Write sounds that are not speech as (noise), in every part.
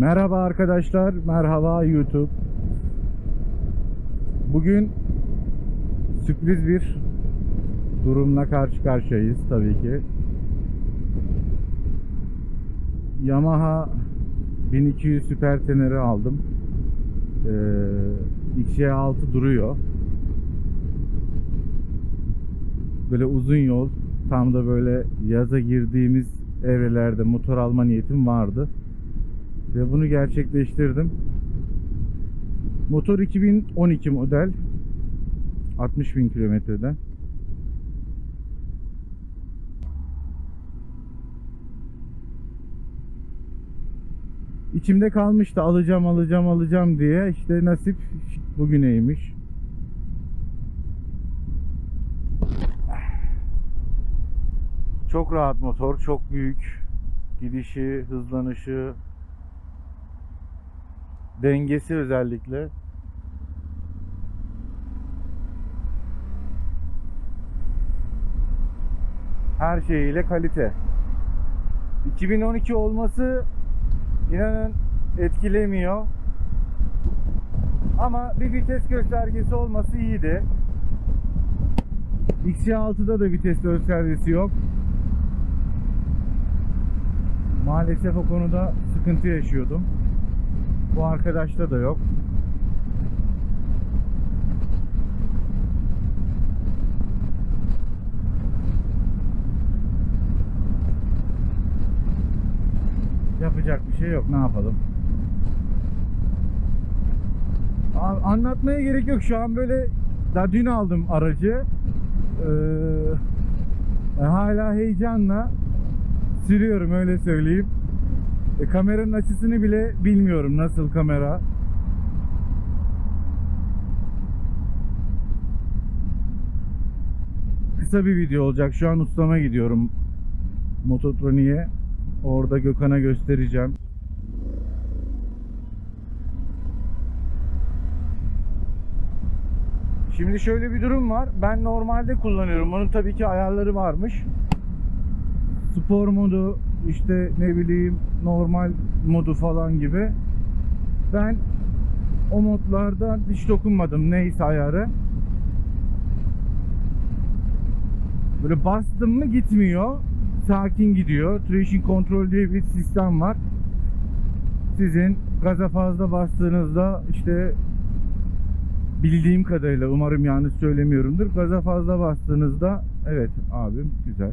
Merhaba arkadaşlar, merhaba YouTube. Bugün sürpriz bir durumla karşı karşıyayız tabii ki. Yamaha 1200 Super Tener'i aldım. Ee, XY6 duruyor. Böyle uzun yol, tam da böyle yaza girdiğimiz evrelerde motor alma niyetim vardı. Ve bunu gerçekleştirdim. Motor 2012 model. 60 bin kilometreden. İçimde kalmıştı alacağım alacağım alacağım diye işte nasip bugüneymiş. Çok rahat motor, çok büyük. Gidişi, hızlanışı, dengesi özellikle. Her şeyiyle kalite. 2012 olması inanın etkilemiyor. Ama bir vites göstergesi olması iyiydi. XC6'da da vites göstergesi yok. Maalesef o konuda sıkıntı yaşıyordum. Bu arkadaşta da yok. Yapacak bir şey yok. Ne yapalım? Anlatmaya gerek yok. Şu an böyle daha dün aldım aracı. Ee, hala heyecanla sürüyorum öyle söyleyeyim. E, kameranın açısını bile bilmiyorum nasıl kamera. Kısa bir video olacak. Şu an ustama gidiyorum. Mototroni'ye. Orada Gökhan'a göstereceğim. Şimdi şöyle bir durum var. Ben normalde kullanıyorum. Bunun tabii ki ayarları varmış. Spor modu, işte ne bileyim normal modu falan gibi. Ben o modlarda hiç dokunmadım neyse ayarı. Böyle bastım mı gitmiyor. Sakin gidiyor. Traction Control diye bir sistem var. Sizin gaza fazla bastığınızda işte bildiğim kadarıyla umarım yanlış söylemiyorumdur. Gaza fazla bastığınızda evet abim güzel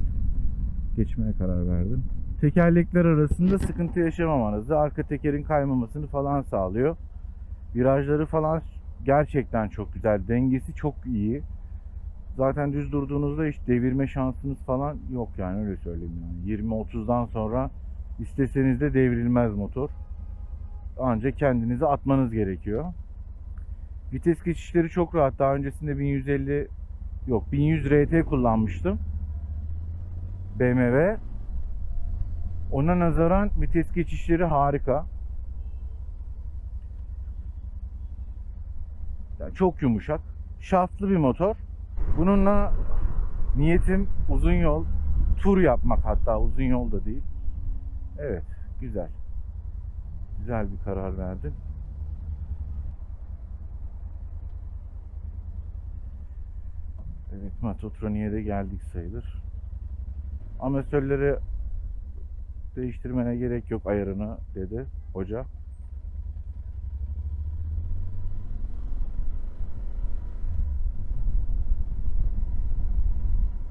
geçmeye karar verdim. Tekerlekler arasında sıkıntı yaşamamanızı, arka tekerin kaymamasını falan sağlıyor. Virajları falan gerçekten çok güzel. Dengesi çok iyi. Zaten düz durduğunuzda hiç devirme şansınız falan yok yani öyle söyleyeyim yani. 20-30'dan sonra isteseniz de devrilmez motor. Ancak kendinizi atmanız gerekiyor. Vites geçişleri çok rahat. Daha öncesinde 1150 yok 1100 RT kullanmıştım. BMW. Ona nazaran vites geçişleri harika. Yani çok yumuşak. Şaftlı bir motor. Bununla niyetim uzun yol tur yapmak hatta uzun yol da değil. Evet, güzel. Güzel bir karar verdim. Evet, Matotroni'ye de geldik sayılır. Amatörleri değiştirmene gerek yok ayarını dedi hoca.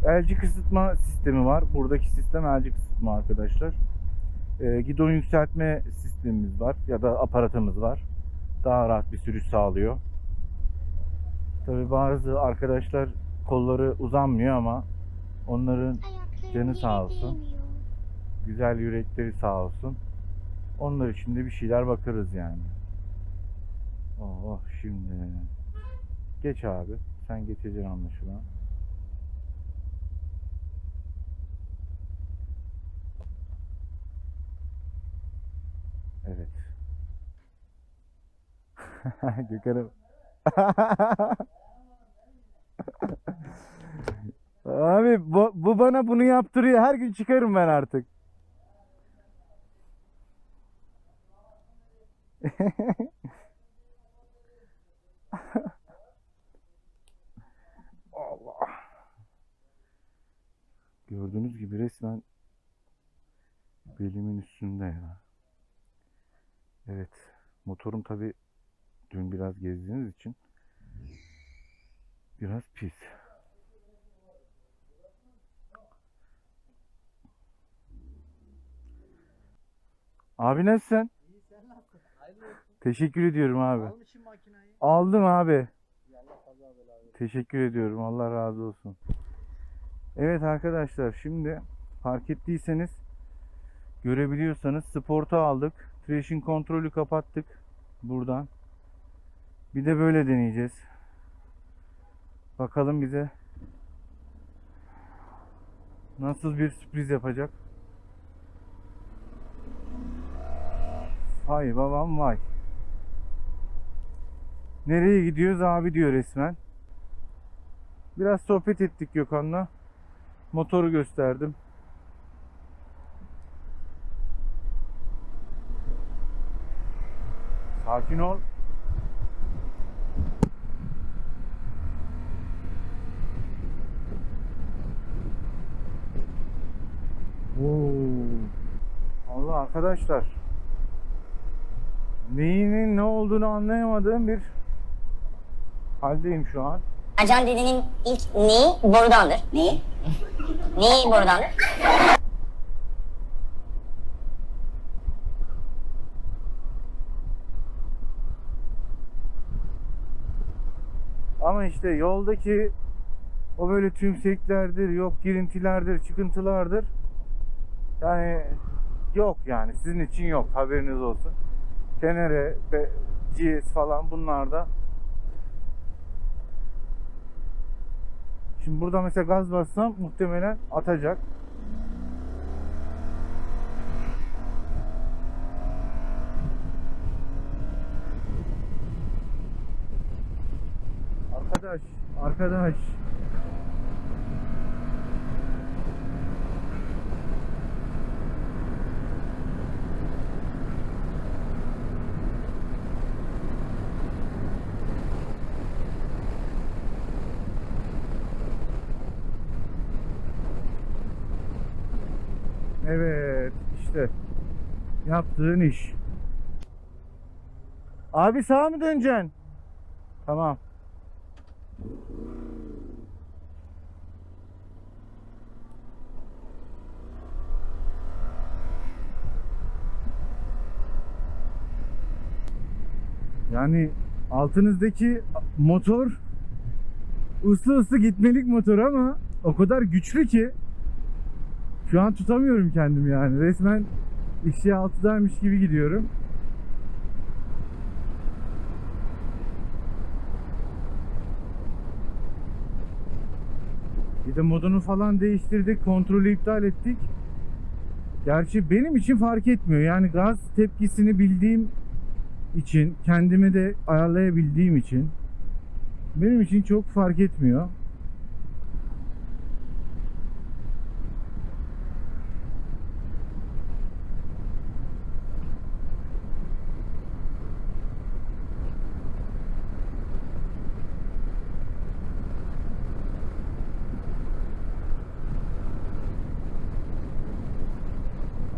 LG kısıtma sistemi var. Buradaki sistem LG kısıtma arkadaşlar. Ee, gidon yükseltme sistemimiz var ya da aparatımız var. Daha rahat bir sürüş sağlıyor. Tabi bazı arkadaşlar kolları uzanmıyor ama onların Canı sağ olsun. Güzel yürekleri sağ olsun. Onlar için de bir şeyler bakarız yani. Oh şimdi. Geç abi. Sen geçeceksin anlaşılan. Evet. (laughs) Gökhan'ım. (laughs) Abi bu, bu bana bunu yaptırıyor. Her gün çıkarım ben artık. Allah. Gördüğünüz gibi resmen belimin üstünde ya. Evet. Motorum tabi dün biraz gezdiğiniz için biraz pis. Abi nasılsın? İyi sen nasılsın? Hayırlı olsun. Teşekkür ediyorum abi. Aldım abi. Allah kaza bela versin. Teşekkür ediyorum. Allah razı olsun. Evet arkadaşlar şimdi fark ettiyseniz görebiliyorsanız sporta aldık. Traction kontrolü kapattık buradan. Bir de böyle deneyeceğiz. Bakalım bize nasıl bir sürpriz yapacak. Hay babam vay. Nereye gidiyoruz abi diyor resmen. Biraz sohbet ettik Gökhan'la. Motoru gösterdim. Sakin ol. Allah arkadaşlar. Neyinin ne olduğunu anlayamadığım bir haldeyim şu an. Acan dedenin ilk neyi borudandır. Neyi? Neyi borudandır? Ama işte yoldaki o böyle tümseklerdir, yok girintilerdir, çıkıntılardır. Yani yok yani sizin için yok haberiniz olsun. Tenere GS falan bunlarda. Şimdi burada mesela gaz bassam muhtemelen atacak. Arkadaş, arkadaş. Evet, işte yaptığın iş. Abi sağa mı döneceksin? Tamam. Yani altınızdaki motor ıslı ıslı gitmelik motor ama o kadar güçlü ki şu an tutamıyorum kendimi yani. Resmen işe altıdaymış gibi gidiyorum. Bir de modunu falan değiştirdik. Kontrolü iptal ettik. Gerçi benim için fark etmiyor. Yani gaz tepkisini bildiğim için, kendime de ayarlayabildiğim için benim için çok fark etmiyor.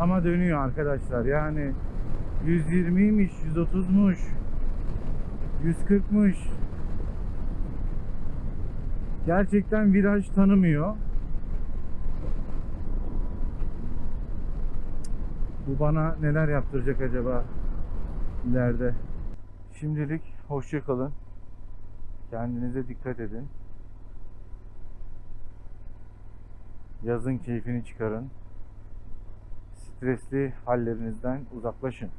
Ama dönüyor arkadaşlar. Yani 120'ymiş, 130'muş, 140'mış. Gerçekten viraj tanımıyor. Bu bana neler yaptıracak acaba ileride? Şimdilik hoşça kalın. Kendinize dikkat edin. Yazın keyfini çıkarın stresli hallerinizden uzaklaşın.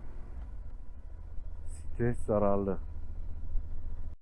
Stres zararlı.